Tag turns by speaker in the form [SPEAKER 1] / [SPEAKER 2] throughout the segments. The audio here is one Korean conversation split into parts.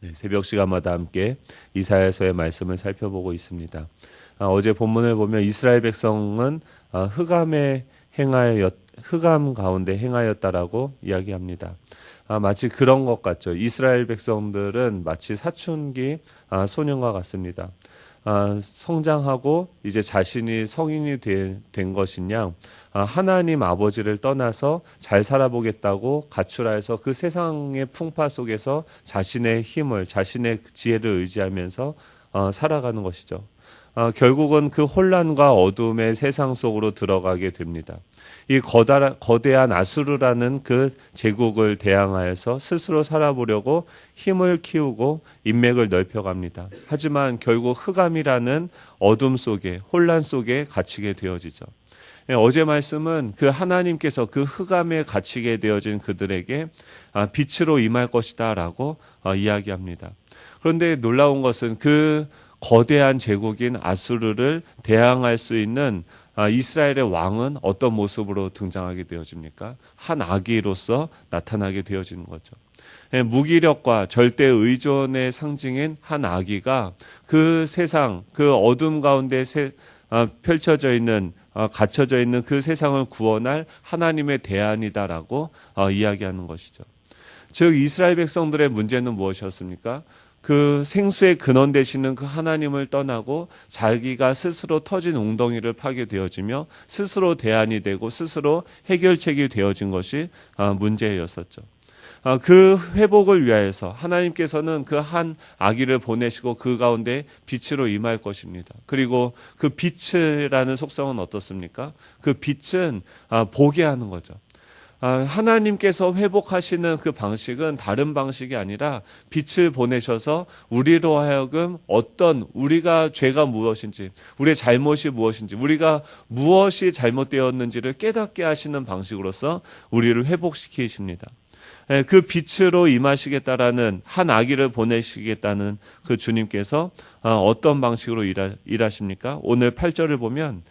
[SPEAKER 1] 네, 새벽 시간마다 함께 이사야서의 말씀을 살펴보고 있습니다. 아, 어제 본문을 보면 이스라엘 백성은 아, 흑암에 행하였 흑암 가운데 행하였다라고 이야기합니다. 아, 마치 그런 것 같죠. 이스라엘 백성들은 마치 사춘기 아, 소년과 같습니다. 아, 성장하고 이제 자신이 성인이 된, 된 것이냐 아, 하나님 아버지를 떠나서 잘 살아보겠다고 가출하여서 그 세상의 풍파 속에서 자신의 힘을 자신의 지혜를 의지하면서 어, 살아가는 것이죠. 어, 결국은 그 혼란과 어둠의 세상 속으로 들어가게 됩니다. 이 거다, 거대한 아수르라는 그 제국을 대항하여서 스스로 살아보려고 힘을 키우고 인맥을 넓혀갑니다. 하지만 결국 흑암이라는 어둠 속에 혼란 속에 갇히게 되어지죠. 예, 어제 말씀은 그 하나님께서 그 흑암에 갇히게 되어진 그들에게 아, 빛으로 임할 것이다 라고 어, 이야기합니다. 그런데 놀라운 것은 그 거대한 제국인 아수르를 대항할 수 있는 아, 이스라엘의 왕은 어떤 모습으로 등장하게 되어집니까? 한 아기로서 나타나게 되어지는 거죠. 예, 무기력과 절대 의존의 상징인 한 아기가 그 세상, 그 어둠 가운데 세, 아, 펼쳐져 있는 어, 갇혀져 있는 그 세상을 구원할 하나님의 대안이다라고 어, 이야기하는 것이죠. 즉 이스라엘 백성들의 문제는 무엇이었습니까? 그 생수의 근원 되시는 그 하나님을 떠나고 자기가 스스로 터진 웅덩이를 파게 되어지며 스스로 대안이 되고 스스로 해결책이 되어진 것이 어, 문제였었죠. 어, 그 회복을 위하여서 하나님께서는 그 한 아기를 보내시고 그 가운데 빛으로 임할 것입니다. 그리고 그 빛이라는 속성은 어떻습니까? 그 빛은 아, 보게 하는 거죠. 아, 하나님께서 회복하시는 그 방식은 다른 방식이 아니라 빛을 보내셔서 우리로 하여금 어떤 우리가 죄가 무엇인지, 우리의 잘못이 무엇인지, 우리가 무엇이 잘못되었는지를 깨닫게 하시는 방식으로서 우리를 회복시키십니다. 예, 그 빛으로 임하시겠다라는 한 아기를 보내시겠다는 그 주님께서 어, 어떤 방식으로 일하 십니까? 오늘 8절을 보면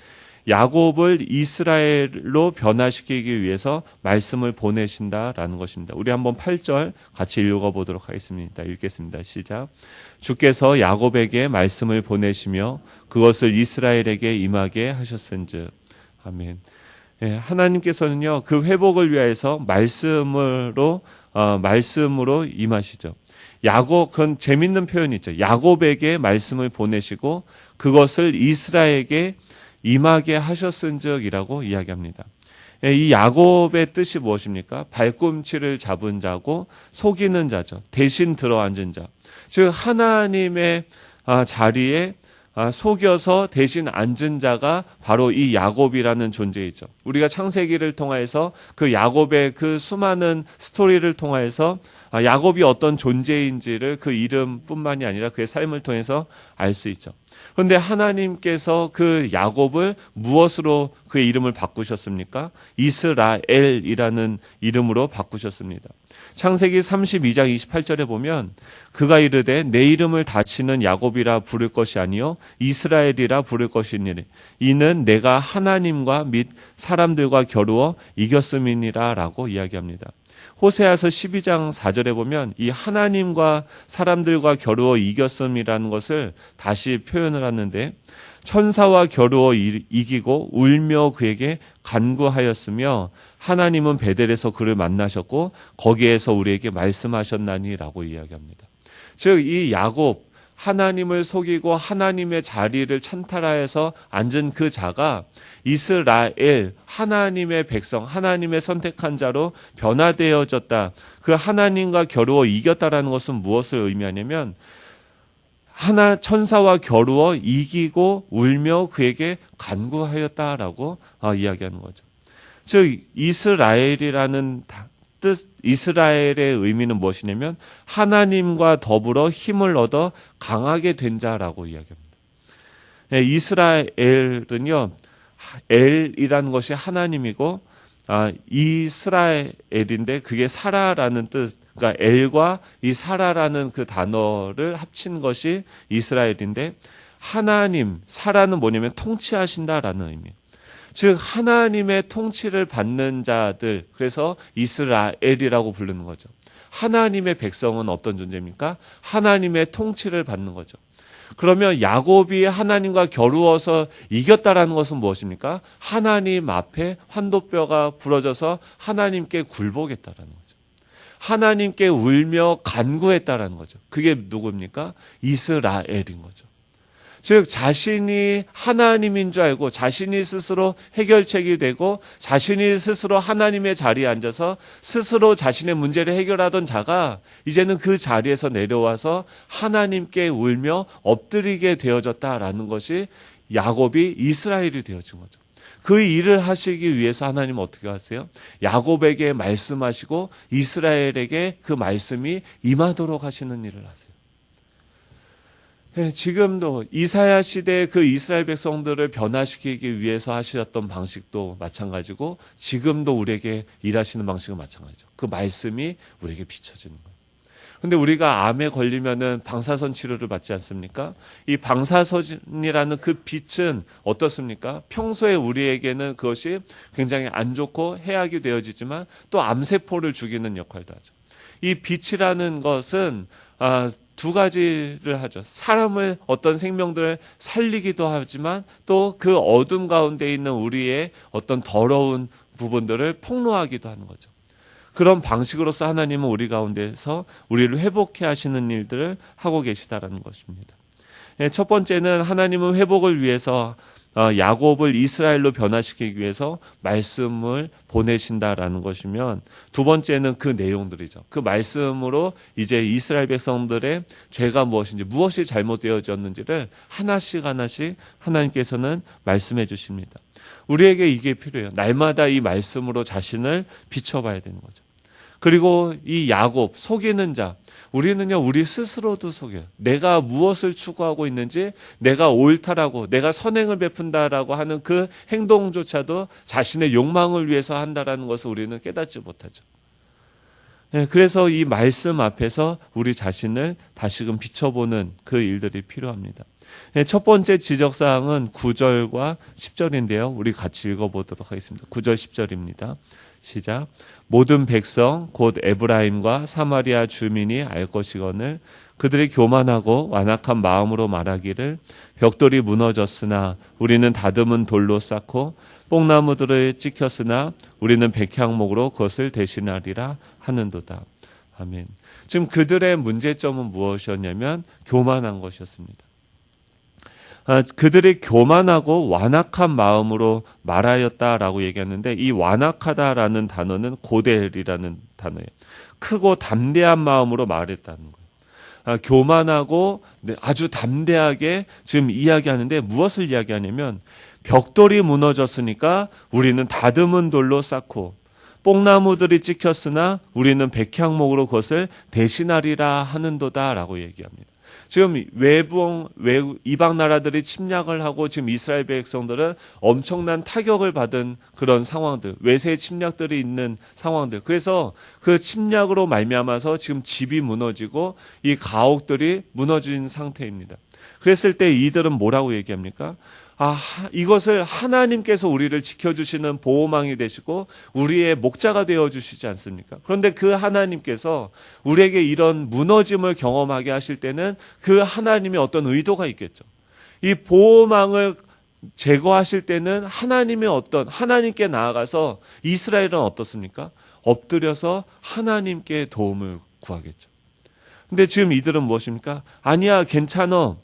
[SPEAKER 1] 야곱을 이스라엘로 변화시키기 위해서 말씀을 보내신다라는 것입니다. 우리 한번 8절 같이 읽어 보도록 하겠습니다. 읽겠습니다. 시작. 주께서 야곱에게 말씀을 보내시며 그것을 이스라엘에게 임하게 하셨은즉. 아멘. 예, 하나님께서는요 그 회복을 위해서 말씀으로 어, 말씀으로 임하시죠. 야곱 그건 재밌는 표현이죠. 야곱에게 말씀을 보내시고 그것을 이스라엘에게 임하게 하셨은적이라고 이야기합니다. 예, 이 야곱의 뜻이 무엇입니까? 발꿈치를 잡은 자고 속이는 자죠. 대신 들어앉은 자. 즉 하나님의 아, 자리에 아, 속여서 대신 앉은 자가 바로 이 야곱이라는 존재이죠. 우리가 창세기를 통해서 그 야곱의 그 수많은 스토리를 아, 야곱이 어떤 존재인지를 그 이름뿐만이 아니라 그의 삶을 통해서 알 수 있죠. 그런데 하나님께서 그 야곱을 무엇으로 그의 이름을 바꾸셨습니까? 이스라엘이라는 이름으로 바꾸셨습니다. 창세기 32장 28절에 보면 그가 이르되 내 이름을 다치는 야곱이라 부를 것이 아니요 이스라엘이라 부를 것이니라 이는 내가 하나님과 및 사람들과 겨루어 이겼음이니라라고 이야기합니다. 호세아서 12장 4절에 보면 이 하나님과 사람들과 겨루어 이겼음이라는 것을 다시 표현을 하는데 천사와 겨루어 이기고 울며 그에게 간구하였으며 하나님은 베델에서 그를 만나셨고 거기에서 우리에게 말씀하셨나니라고 이야기합니다. 즉 이 야곱 하나님을 속이고 하나님의 자리를 찬탈하여서 앉은 그 자가 이스라엘 하나님의 백성 하나님의 선택한 자로 변화되어졌다. 그 하나님과 겨루어 이겼다라는 것은 무엇을 의미하냐면 하나 천사와 겨루어 이기고 울며 그에게 간구하였다라고 어, 이야기하는 거죠. 즉 이스라엘이라는 뜻 이스라엘의 의미는 무엇이냐면 하나님과 더불어 힘을 얻어 강하게 된 자라고 이야기합니다. 네, 이스라엘은요 엘이라는 것이 하나님이고 아, 이스라엘인데 그게 사라라는 뜻, 그러니까 엘과 이 사라라는 그 단어를 합친 것이 이스라엘인데 하나님, 사라는 뭐냐면 통치하신다라는 의미. 즉 하나님의 통치를 받는 자들 그래서 이스라엘이라고 부르는 거죠. 하나님의 백성은 어떤 존재입니까? 하나님의 통치를 받는 거죠. 그러면 야곱이 하나님과 겨루어서 이겼다라는 것은 무엇입니까? 하나님 앞에 환도뼈가 부러져서 하나님께 굴복했다라는 거죠. 하나님께 울며 간구했다라는 거죠. 그게 누굽니까? 이스라엘인 거죠. 즉 자신이 하나님인 줄 알고 자신이 스스로 해결책이 되고 자신이 스스로 하나님의 자리에 앉아서 스스로 자신의 문제를 해결하던 자가 이제는 그 자리에서 내려와서 하나님께 울며 엎드리게 되어졌다라는 것이 야곱이 이스라엘이 되어진 거죠. 그 일을 하시기 위해서 하나님 어떻게 하세요? 야곱에게 말씀하시고 이스라엘에게 그 말씀이 임하도록 하시는 일을 하세요. 네, 지금도 이사야 시대의 그 이스라엘 백성들을 변화시키기 위해서 하셨던 방식도 마찬가지고 지금도 우리에게 일하시는 방식은 마찬가지죠. 그 말씀이 우리에게 비춰지는 거예요. 근데 우리가 암에 걸리면은 방사선 치료를 받지 않습니까? 이 방사선이라는 그 빛은 어떻습니까? 평소에 우리에게는 그것이 굉장히 안 좋고 해악이 되어지지만 또 암세포를 죽이는 역할도 하죠. 이 빛이라는 것은 아, 두 가지를 하죠. 사람을 어떤 생명들을 살리기도 하지만 또 그 어둠 가운데 있는 우리의 어떤 더러운 부분들을 폭로하기도 하는 거죠. 그런 방식으로서 하나님은 우리 가운데서 우리를 회복해 하시는 일들을 하고 계시다라는 것입니다. 예, 첫 번째는 하나님은 회복을 위해서 어, 야곱을 이스라엘로 변화시키기 위해서 말씀을 보내신다라는 것이면 두 번째는 그 내용들이죠. 그 말씀으로 이제 이스라엘 백성들의 죄가 무엇인지 무엇이 잘못되어졌는지를 하나씩 하나씩 하나님께서는 말씀해 주십니다. 우리에게 이게 필요해요. 날마다 이 말씀으로 자신을 비춰봐야 되는 거죠. 그리고 이 야곱 속이는 자 우리는요 우리 스스로도 속여요. 내가 무엇을 추구하고 있는지 내가 옳다라고 내가 선행을 베푼다라고 하는 그 행동조차도 자신의 욕망을 위해서 한다라는 것을 우리는 깨닫지 못하죠. 네, 그래서 이 말씀 앞에서 우리 자신을 다시금 비춰보는 그 일들이 필요합니다. 네, 첫 번째 지적사항은 9절과 10절인데요. 우리 같이 읽어보도록 하겠습니다. 9절 10절입니다. 시작. 모든 백성 곧 에브라임과 사마리아 주민이 알 것이거늘 그들이 교만하고 완악한 마음으로 말하기를 벽돌이 무너졌으나 우리는 다듬은 돌로 쌓고 뽕나무들을 찍혔으나 우리는 백향목으로 그것을 대신하리라 하는도다. 아멘. 지금 그들의 문제점은 무엇이었냐면 교만한 것이었습니다. 아, 그들이 교만하고 완악한 마음으로 말하였다라고 얘기했는데 이 완악하다라는 단어는 고델이라는 단어예요. 크고 담대한 마음으로 말했다는 거예요. 아, 교만하고 네, 아주 담대하게 지금 이야기하는데 무엇을 이야기하냐면 벽돌이 무너졌으니까 우리는 다듬은 돌로 쌓고 뽕나무들이 찍혔으나 우리는 백향목으로 그것을 대신하리라 하는도다라고 얘기합니다. 지금 외부 외 이방 나라들이 침략을 하고 지금 이스라엘 백성들은 엄청난 타격을 받은 그런 상황들, 외세 침략들이 있는 상황들. 그래서 그 침략으로 말미암아서 지금 집이 무너지고 이 가옥들이 무너진 상태입니다. 그랬을 때 이들은 뭐라고 얘기합니까? 아, 이것을 하나님께서 우리를 지켜주시는 보호망이 되시고 우리의 목자가 되어 주시지 않습니까? 그런데 그 하나님께서 우리에게 이런 무너짐을 경험하게 하실 때는 그 하나님의 어떤 의도가 있겠죠. 이 보호망을 제거하실 때는 하나님의 어떤 하나님께 나아가서 이스라엘은 어떻습니까? 엎드려서 하나님께 도움을 구하겠죠. 근데 지금 이들은 무엇입니까? 아니야, 괜찮어.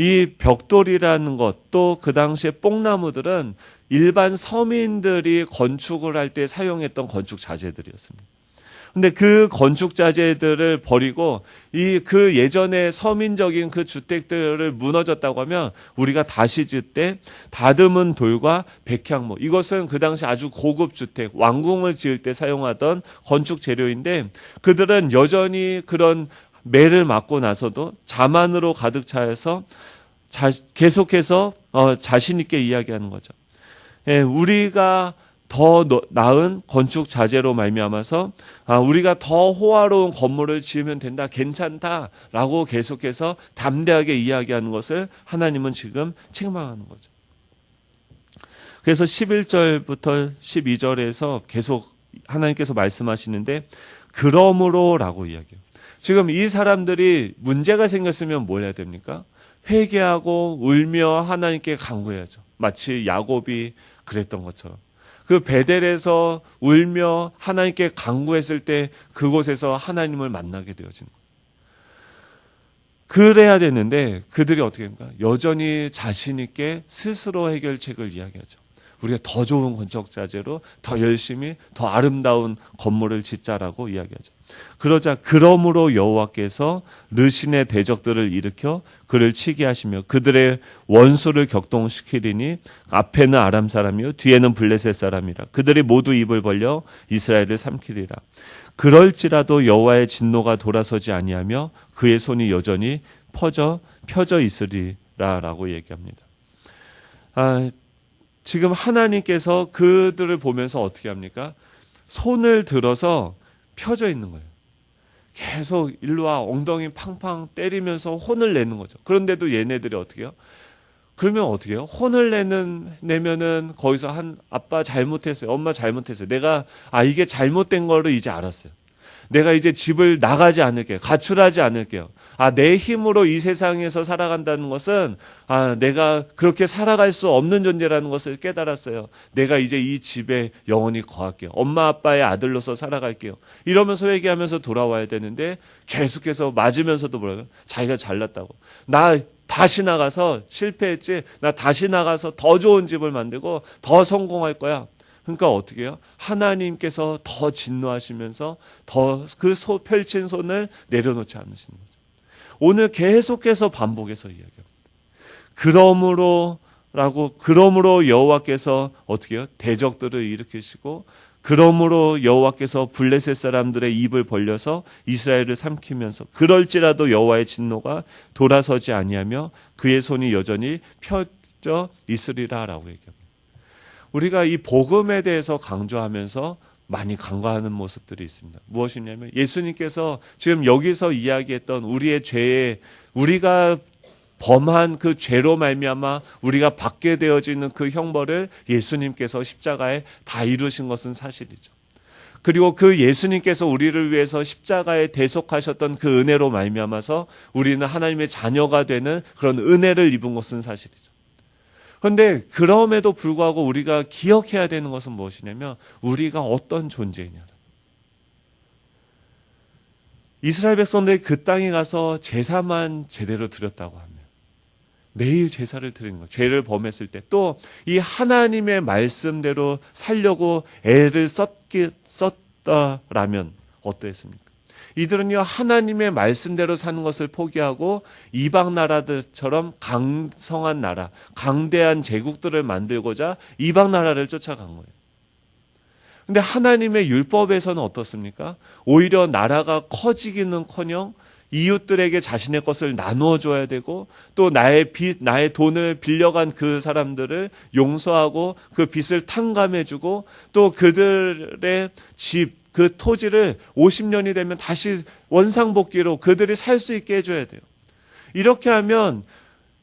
[SPEAKER 1] 이 벽돌이라는 것, 또그 당시에 뽕나무들은 일반 서민들이 건축을 할 때 사용했던 건축 자재들이었습니다. 근데 그 건축 자재들을 버리고 이 그 예전에 서민적인 그 주택들을 무너졌다고 하면 우리가 다시 지을 때 다듬은 돌과 백향목 이것은 그 당시 아주 고급 주택 왕궁을 지을 때 사용하던 건축 재료인데 그들은 여전히 그런 매를 맞고 나서도 자만으로 가득 차여서 자, 계속해서 어, 자신 있게 이야기하는 거죠. 예, 우리가 더 나은 건축 자재로 말미암아서 아, 우리가 더 호화로운 건물을 지으면 된다, 괜찮다라고 계속해서 담대하게 이야기하는 것을 하나님은 지금 책망하는 거죠. 그래서 11절부터 12절에서 계속 하나님께서 말씀하시는데 그러므로라고 이야기해요. 지금 이 사람들이 문제가 생겼으면 뭘 해야 됩니까? 회개하고 울며 하나님께 간구해야죠. 마치 야곱이 그랬던 것처럼. 그 베델에서 울며 하나님께 간구했을 때 그곳에서 하나님을 만나게 되어진 거예요. 그래야 되는데 그들이 어떻게 합니까? 여전히 자신 있게 스스로 해결책을 이야기하죠. 우리가 더 좋은 건축 자재로 더 열심히 더 아름다운 건물을 짓자라고 이야기하죠. 그러자 그러므로 여호와께서 르신의 대적들을 일으켜 그를 치게 하시며 그들의 원수를 격동시키리니 앞에는 아람 사람이요 뒤에는 블레셋 사람이라 그들이 모두 입을 벌려 이스라엘을 삼키리라 그럴지라도 여호와의 진노가 돌아서지 아니하며 그의 손이 여전히 퍼져 펴져 있으리라라고 얘기합니다. 아, 지금 하나님께서 그들을 보면서 어떻게 합니까? 손을 들어서 펴져 있는 거예요. 계속 일로 와 엉덩이 팡팡 때리면서 혼을 내는 거죠. 그런데도 얘네들이 어떻게 해요? 그러면 어떻게 해요? 혼을 내는 내면은 거기서 한 아빠 잘못했어요. 엄마 잘못했어요. 내가 아 이게 잘못된 거를 이제 알았어요. 내가 이제 집을 나가지 않을게요. 가출하지 않을게요. 아, 내 힘으로 이 세상에서 살아간다는 것은 아, 내가 그렇게 살아갈 수 없는 존재라는 것을 깨달았어요. 내가 이제 이 집에 영원히 거할게요. 엄마 아빠의 아들로서 살아갈게요. 이러면서 회개하면서 돌아와야 되는데 계속해서 맞으면서도 뭐라고요? 자기가 잘났다고. 나 다시 나가서 실패했지. 나 다시 나가서 더 좋은 집을 만들고 더 성공할 거야. 그러니까 어떻게 해요? 하나님께서 더 진노하시면서 더 그 펼친 손을 내려놓지 않으시는 거죠. 오늘 계속해서 반복해서 이야기합니다. 그러므로 라고 그러므로 여호와께서 어떻게 해요? 대적들을 일으키시고 그러므로 여호와께서 블레셋 사람들의 입을 벌려서 이스라엘을 삼키면서 그럴지라도 여호와의 진노가 돌아서지 아니하며 그의 손이 여전히 펴져 있으리라라고 얘기합니다. 우리가 이 복음에 대해서 강조하면서 많이 간과하는 모습들이 있습니다. 무엇이냐면 예수님께서 지금 여기서 이야기했던 우리의 죄에 우리가 범한 그 죄로 말미암아 우리가 받게 되어지는 그 형벌을 예수님께서 십자가에 다 이루신 것은 사실이죠. 그리고 그 예수님께서 우리를 위해서 십자가에 대속하셨던 그 은혜로 말미암아서 우리는 하나님의 자녀가 되는 그런 은혜를 입은 것은 사실이죠. 그런데 그럼에도 불구하고 우리가 기억해야 되는 것은 무엇이냐면 우리가 어떤 존재냐. 이스라엘 백성들이 그 땅에 가서 제사만 제대로 드렸다고 하면 매일 제사를 드리는 거, 죄를 범했을 때 또 이 하나님의 말씀대로 살려고 애를 썼기, 썼다라면 어떠했습니까? 이들은요 하나님의 말씀대로 사는 것을 포기하고 이방 나라들처럼 강성한 나라, 강대한 제국들을 만들고자 이방 나라를 쫓아간 거예요. 근데 하나님의 율법에서는 어떻습니까? 오히려 나라가 커지기는커녕 이웃들에게 자신의 것을 나누어 줘야 되고 또 나의 빚, 나의 돈을 빌려간 그 사람들을 용서하고 그 빚을 탕감해 주고 또 그들의 집, 그 토지를 50년이 되면 다시 원상복귀로 그들이 살 수 있게 해줘야 돼요. 이렇게 하면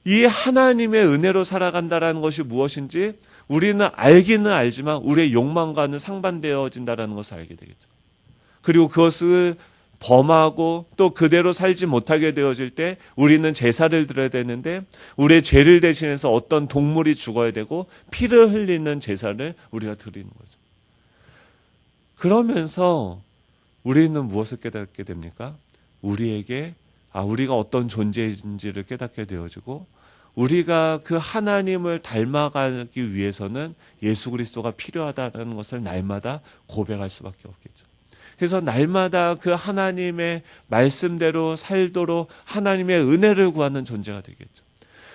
[SPEAKER 1] 이 하나님의 은혜로 살아간다라는 것이 무엇인지 우리는 알기는 알지만 우리의 욕망과는 상반되어진다라는 것을 알게 되겠죠. 그리고 그것을 범하고 또 그대로 살지 못하게 되어질 때 우리는 제사를 드려야 되는데 우리의 죄를 대신해서 어떤 동물이 죽어야 되고 피를 흘리는 제사를 우리가 드리는 거죠. 그러면서 우리는 무엇을 깨닫게 됩니까? 우리에게 아 우리가 어떤 존재인지를 깨닫게 되어지고 우리가 그 하나님을 닮아가기 위해서는 예수 그리스도가 필요하다는 것을 날마다 고백할 수밖에 없겠죠. 그래서 날마다 그 하나님의 말씀대로 살도록 하나님의 은혜를 구하는 존재가 되겠죠.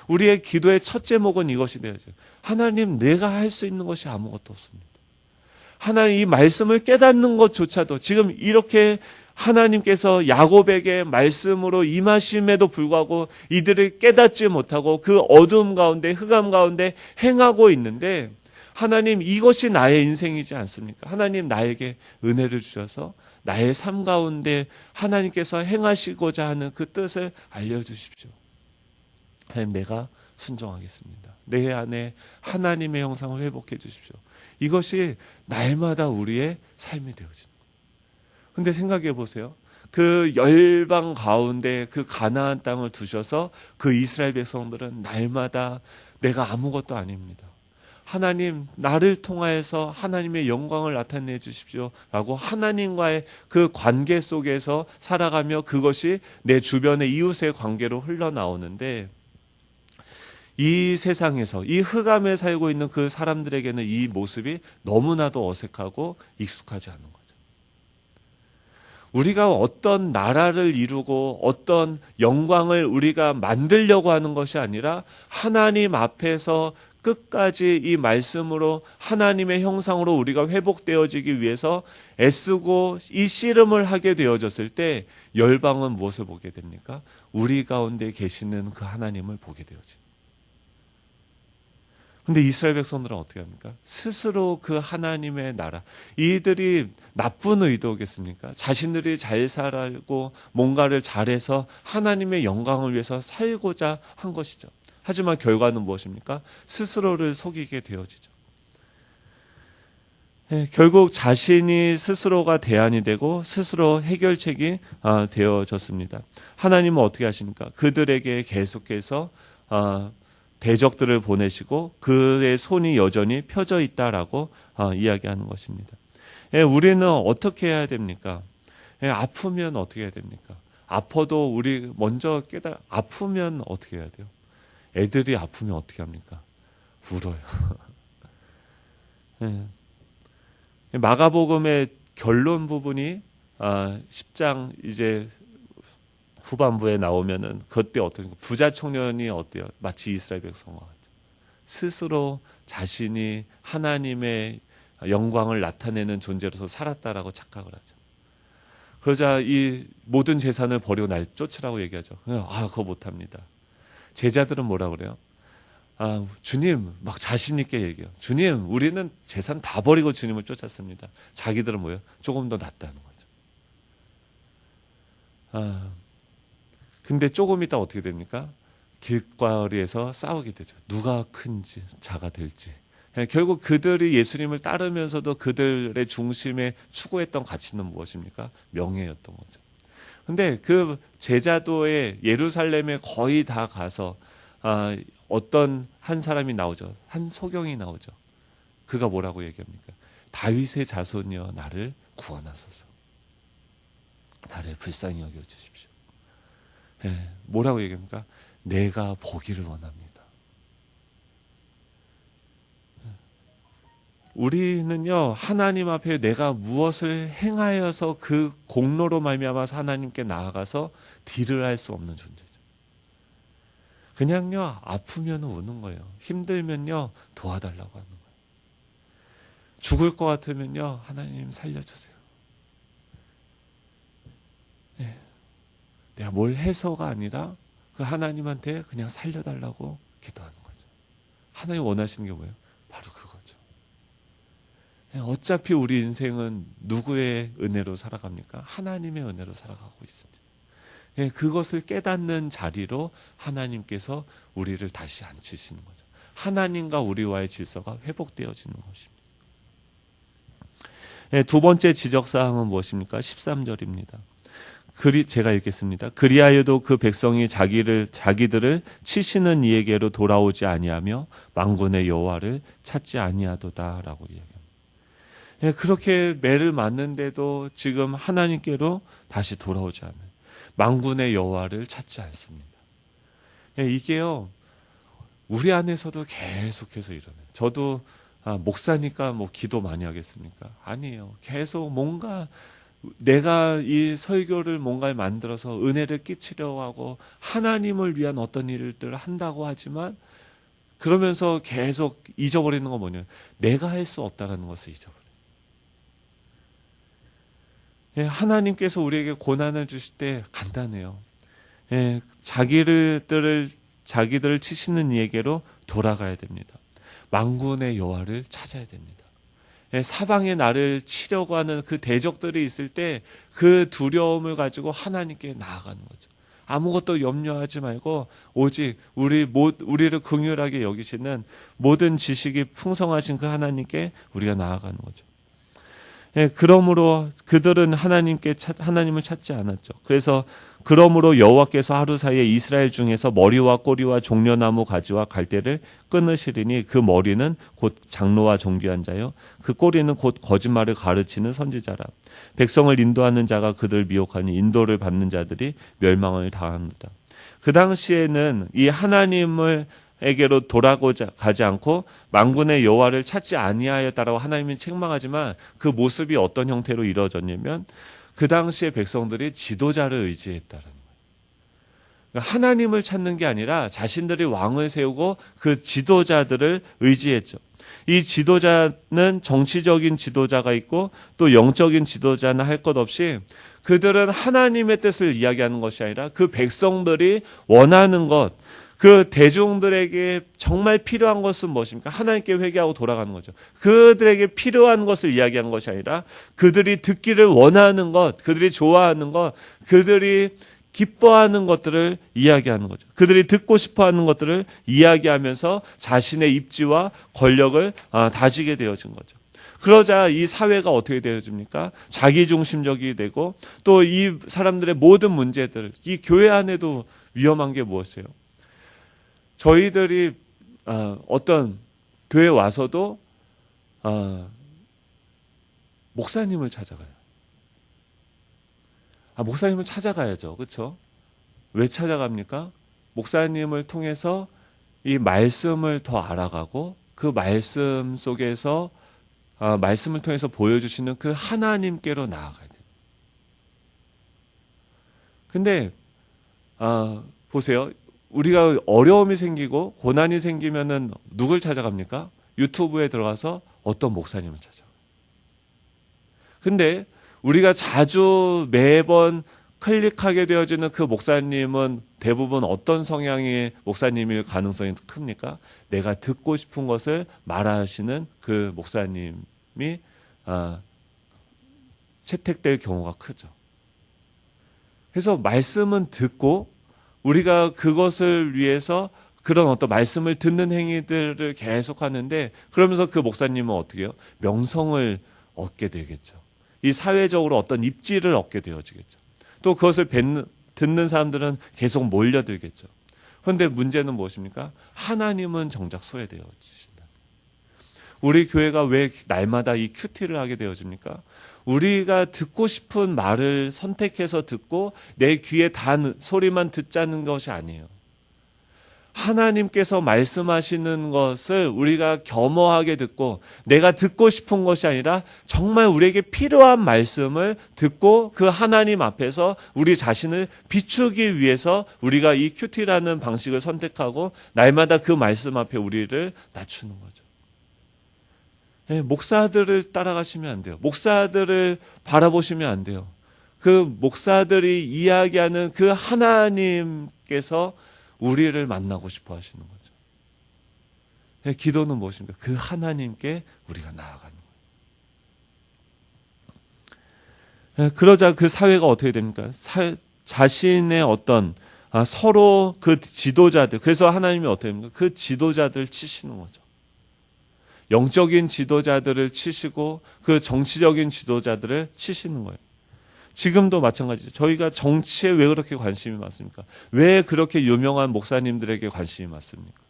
[SPEAKER 1] 우리의 기도의 첫 제목은 이것이 되야죠. 하나님, 내가 할 수 있는 것이 아무것도 없습니다. 하나님 이 말씀을 깨닫는 것조차도 지금 이렇게 하나님께서 야곱에게 말씀으로 임하심에도 불구하고 이들을 깨닫지 못하고 그 어둠 가운데 흑암 가운데 행하고 있는데 하나님 이것이 나의 인생이지 않습니까? 하나님 나에게 은혜를 주셔서 나의 삶 가운데 하나님께서 행하시고자 하는 그 뜻을 알려주십시오. 하나님 내가 순종하겠습니다. 내 안에 하나님의 형상을 회복해 주십시오. 이것이 날마다 우리의 삶이 되어지는 근데 생각해 보세요. 그 열방 가운데 그 가나안 땅을 두셔서 그 이스라엘 백성들은 날마다 내가 아무것도 아닙니다. 하나님 나를 통하여서 하나님의 영광을 나타내 주십시오라고 하나님과의 그 관계 속에서 살아가며 그것이 내 주변의 이웃의 관계로 흘러나오는데 이 세상에서 이 흑암에 살고 있는 그 사람들에게는 이 모습이 너무나도 어색하고 익숙하지 않은 거죠. 우리가 어떤 나라를 이루고 어떤 영광을 우리가 만들려고 하는 것이 아니라 하나님 앞에서 끝까지 이 말씀으로 하나님의 형상으로 우리가 회복되어지기 위해서 애쓰고 이 씨름을 하게 되어졌을 때 열방은 무엇을 보게 됩니까? 우리 가운데 계시는 그 하나님을 보게 되어집니다. 근데 이스라엘 백성들은 어떻게 합니까? 스스로 그 하나님의 나라, 이들이 나쁜 의도겠습니까? 자신들이 잘 살고 뭔가를 잘해서 하나님의 영광을 위해서 살고자 한 것이죠. 하지만 결과는 무엇입니까? 스스로를 속이게 되어지죠. 예, 결국 자신이 스스로가 대안이 되고 스스로 해결책이 아, 되어졌습니다. 하나님은 어떻게 하십니까? 그들에게 계속해서 아, 대적들을 보내시고 그의 손이 여전히 펴져 있다라고 아, 이야기하는 것입니다. 예, 우리는 어떻게 해야 됩니까? 예, 아프면 어떻게 해야 됩니까? 아파도 우리 먼저 깨달 아프면 어떻게 해야 돼요? 애들이 아프면 어떻게 합니까? 울어요. 예. 마가복음의 결론 부분이 아, 10장 이제 후반부에 나오면은 그때 어떤 부자 청년이 어때요? 마치 이스라엘 백성과 같죠. 스스로 자신이 하나님의 영광을 나타내는 존재로서 살았다라고 착각을 하죠. 그러자 이 모든 재산을 버리고 날 쫓으라고 얘기하죠. 아, 그거 못합니다. 제자들은 뭐라 그래요? 아, 주님, 막 자신있게 얘기해요. 주님, 우리는 재산 다 버리고 주님을 쫓았습니다. 자기들은 뭐예요? 조금 더 낫다는 거죠. 아, 근데 조금 있다 어떻게 됩니까? 길거리에서 싸우게 되죠. 누가 큰지, 자가 될지. 결국 그들이 예수님을 따르면서도 그들의 중심에 추구했던 가치는 무엇입니까? 명예였던 거죠. 근데 그 제자도에 예루살렘에 거의 다 가서 아, 어떤 한 사람이 나오죠. 한 소경이 나오죠. 그가 뭐라고 얘기합니까? 다윗의 자손이여 나를 구원하소서. 나를 불쌍히 여겨 주십시오. 예, 뭐라고 얘기합니까? 내가 보기를 원합니다. 예. 우리는요 하나님 앞에 내가 무엇을 행하여서 그 공로로 말미암아서 하나님께 나아가서 딜을 할 수 없는 존재죠. 그냥요 아프면 우는 거예요. 힘들면요 도와달라고 하는 거예요. 죽을 것 같으면요 하나님 살려주세요. 네. 내가 뭘 해서가 아니라 그 하나님한테 그냥 살려달라고 기도하는 거죠. 하나님 원하시는 게 뭐예요? 바로 그거죠. 예, 어차피 우리 인생은 누구의 은혜로 살아갑니까? 하나님의 은혜로 살아가고 있습니다. 예, 그것을 깨닫는 자리로 하나님께서 우리를 다시 앉히시는 거죠. 하나님과 우리와의 질서가 회복되어지는 것입니다. 예, 두 번째 지적 사항은 무엇입니까? 13절입니다. 그리 제가 읽겠습니다. 그리하여도 그 백성이 자기를 자기들을 치시는 이에게로 돌아오지 아니하며 망군의 여호와를 찾지 아니하도다라고 이야기합니다. 예, 그렇게 매를 맞는데도 지금 하나님께로 다시 돌아오지 않는 망군의 여호와를 찾지 않습니다. 예, 이게요 우리 안에서도 계속해서 일어나요. 저도 아, 목사니까 뭐 기도 많이 하겠습니까? 아니에요. 계속 뭔가 내가 이 설교를 뭔가를 만들어서 은혜를 끼치려 하고 하나님을 위한 어떤 일들을 한다고 하지만 그러면서 계속 잊어버리는 건 뭐냐? 내가 할 수 없다라는 것을 잊어버려. 예, 하나님께서 우리에게 고난을 주실 때 간단해요. 예, 자기들을 자기들을 치시는 이에게로 돌아가야 됩니다. 망군의 여호와를 찾아야 됩니다. 예, 사방에 나를 치려고 하는 그 대적들이 있을 때 그 두려움을 가지고 하나님께 나아가는 거죠. 아무것도 염려하지 말고 오직 우리 모, 우리를 긍휼하게 여기시는 모든 지식이 풍성하신 그 하나님께 우리가 나아가는 거죠. 예, 그러므로 그들은 하나님께 찾, 하나님을 찾지 않았죠. 그래서 그러므로 여호와께서 하루 사이에 이스라엘 중에서 머리와 꼬리와 종려나무 가지와 갈대를 끊으시리니 그 머리는 곧 장로와 종교한 자요 그 꼬리는 곧 거짓말을 가르치는 선지자라 백성을 인도하는 자가 그들 미혹하니 인도를 받는 자들이 멸망을 당한다. 그 당시에는 이 하나님을 에게로 돌아가지 가지 않고 만군의 여호와를 찾지 아니하였다라고 하나님이 책망하지만 그 모습이 어떤 형태로 이루어졌냐면 그 당시에 백성들이 지도자를 의지했다는 거예요. 그러니까 하나님을 찾는 게 아니라 자신들이 왕을 세우고 그 지도자들을 의지했죠. 이 지도자는 정치적인 지도자가 있고 또 영적인 지도자는 할 것 없이 그들은 하나님의 뜻을 이야기하는 것이 아니라 그 백성들이 원하는 것, 그 대중들에게 정말 필요한 것은 무엇입니까? 하나님께 회개하고 돌아가는 거죠. 그들에게 필요한 것을 이야기한 것이 아니라 그들이 듣기를 원하는 것, 그들이 좋아하는 것, 그들이 기뻐하는 것들을 이야기하는 거죠. 그들이 듣고 싶어 하는 것들을 이야기하면서 자신의 입지와 권력을 아, 다지게 되어진 거죠. 그러자 이 사회가 어떻게 되어집니까? 자기중심적이 되고 또 이 사람들의 모든 문제들, 이 교회 안에도 위험한 게 무엇이에요? 저희들이 어, 어떤 교회 와서도 어, 목사님을 찾아가요. 아, 목사님을 찾아가야죠. 그렇죠? 왜 찾아갑니까? 목사님을 통해서 이 말씀을 더 알아가고 그 말씀 속에서 아, 말씀을 통해서 보여주시는 그 하나님께로 나아가야 돼요. 근데 아, 보세요. 우리가 어려움이 생기고 고난이 생기면은 누굴 찾아갑니까? 유튜브에 들어가서 어떤 목사님을 찾아. 근데 우리가 자주 매번 클릭하게 되어지는 그 목사님은 대부분 어떤 성향의 목사님일 가능성이 큽니까? 내가 듣고 싶은 것을 말하시는 그 목사님이 아, 채택될 경우가 크죠. 그래서 말씀은 듣고 우리가 그것을 위해서 그런 어떤 말씀을 듣는 행위들을 계속 하는데 그러면서 그 목사님은 어떻게 해요? 명성을 얻게 되겠죠. 이 사회적으로 어떤 입지를 얻게 되어지겠죠. 또 그것을 뱉는, 듣는 사람들은 계속 몰려들겠죠. 그런데 문제는 무엇입니까? 하나님은 정작 소외되어지신다. 우리 교회가 왜 날마다 이 큐티를 하게 되어집니까? 우리가 듣고 싶은 말을 선택해서 듣고 내 귀에 단 소리만 듣자는 것이 아니에요. 하나님께서 말씀하시는 것을 우리가 겸허하게 듣고 내가 듣고 싶은 것이 아니라 정말 우리에게 필요한 말씀을 듣고 그 하나님 앞에서 우리 자신을 비추기 위해서 우리가 이 큐티라는 방식을 선택하고 날마다 그 말씀 앞에 우리를 낮추는 거죠. 예, 목사들을 따라가시면 안 돼요. 목사들을 바라보시면 안 돼요. 그 목사들이 이야기하는 그 하나님께서 우리를 만나고 싶어 하시는 거죠. 예, 기도는 무엇입니까? 그 하나님께 우리가 나아가는 거예요. 예, 그러자 그 사회가 어떻게 됩니까? 사, 자신의 어떤 아, 서로 그 지도자들 그래서 하나님이 어떻게 됩니까? 그 지도자들 치시는 거죠. 영적인 지도자들을 치시고 그 정치적인 지도자들을 치시는 거예요. 지금도 마찬가지죠. 저희가 정치에 왜 그렇게 관심이 많습니까? 왜 그렇게 유명한 목사님들에게 관심이 많습니까?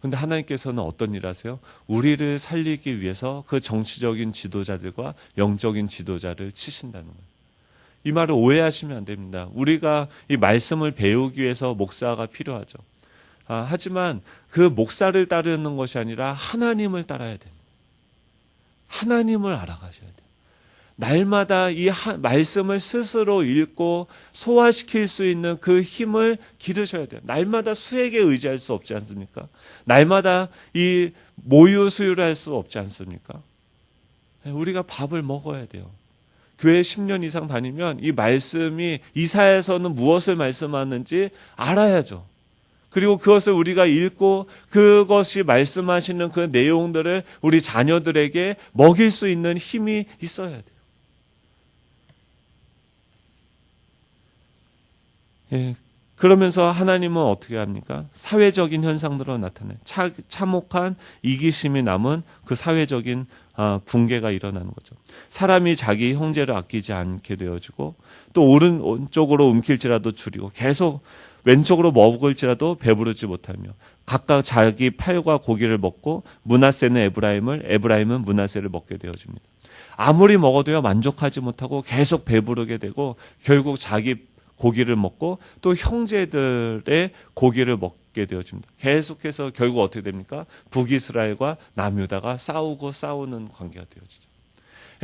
[SPEAKER 1] 근데 하나님께서는 어떤 일 하세요? 우리를 살리기 위해서 그 정치적인 지도자들과 영적인 지도자를 치신다는 거예요. 이 말을 오해하시면 안 됩니다. 우리가 이 말씀을 배우기 위해서 목사가 필요하죠. 아, 하지만 그 목사를 따르는 것이 아니라 하나님을 따라야 됩니다. 하나님을 알아가셔야 돼요. 날마다 이 하, 말씀을 스스로 읽고 소화시킬 수 있는 그 힘을 기르셔야 돼요. 날마다 수에게 의지할 수 없지 않습니까? 날마다 이 모유 수유를 할 수 없지 않습니까? 우리가 밥을 먹어야 돼요. 교회 10년 이상 다니면 이 말씀이 이사에서는 무엇을 말씀하는지 알아야죠. 그리고 그것을 우리가 읽고 그것이 말씀하시는 그 내용들을 우리 자녀들에게 먹일 수 있는 힘이 있어야 돼요. 예, 그러면서 하나님은 어떻게 합니까? 사회적인 현상들로 나타내 차, 참혹한 이기심이 남은 그 사회적인 아, 붕괴가 일어나는 거죠. 사람이 자기 형제를 아끼지 않게 되어지고 또 오른쪽으로 움킬지라도 줄이고 계속 왼쪽으로 먹을지라도 배부르지 못하며 각각 자기 팔과 고기를 먹고 문하세는 에브라임을 에브라임은 문하세를 먹게 되어집니다. 아무리 먹어도요 만족하지 못하고 계속 배부르게 되고 결국 자기 고기를 먹고 또 형제들의 고기를 먹게 되어집니다. 계속해서 결국 어떻게 됩니까? 북이스라엘과 남유다가 싸우고 싸우는 관계가 되어지죠.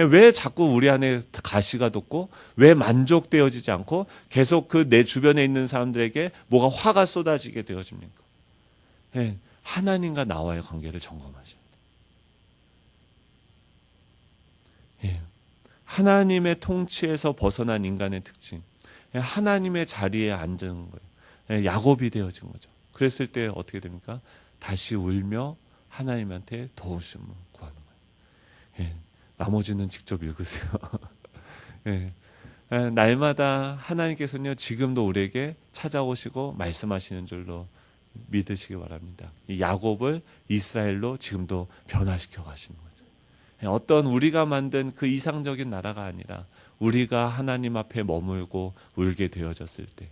[SPEAKER 1] 왜 자꾸 우리 안에 가시가 돋고 왜 만족되어지지 않고 계속 그 내 주변에 있는 사람들에게 뭐가 화가 쏟아지게 되어집니까? 예, 하나님과 나와의 관계를 점검하셔야 돼요. 예, 하나님의 통치에서 벗어난 인간의 특징, 예, 하나님의 자리에 앉은 거예요. 예, 야곱이 되어진 거죠. 그랬을 때 어떻게 됩니까? 다시 울며 하나님한테 도우심을 구하는 거예요. 예, 나머지는 직접 읽으세요. 예. 예, 날마다 하나님께서는요 지금도 우리에게 찾아오시고 말씀하시는 줄로 믿으시기 바랍니다. 이 야곱을 이스라엘로 지금도 변화시켜 가시는 거죠. 예, 어떤 우리가 만든 그 이상적인 나라가 아니라 우리가 하나님 앞에 머물고 울게 되어졌을 때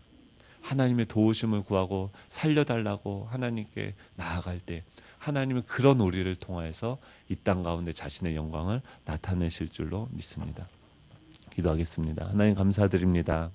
[SPEAKER 1] 하나님의 도우심을 구하고 살려달라고 하나님께 나아갈 때 하나님은 그런 우리를 통하여서 이 땅 가운데 자신의 영광을 나타내실 줄로 믿습니다. 기도하겠습니다. 하나님 감사드립니다.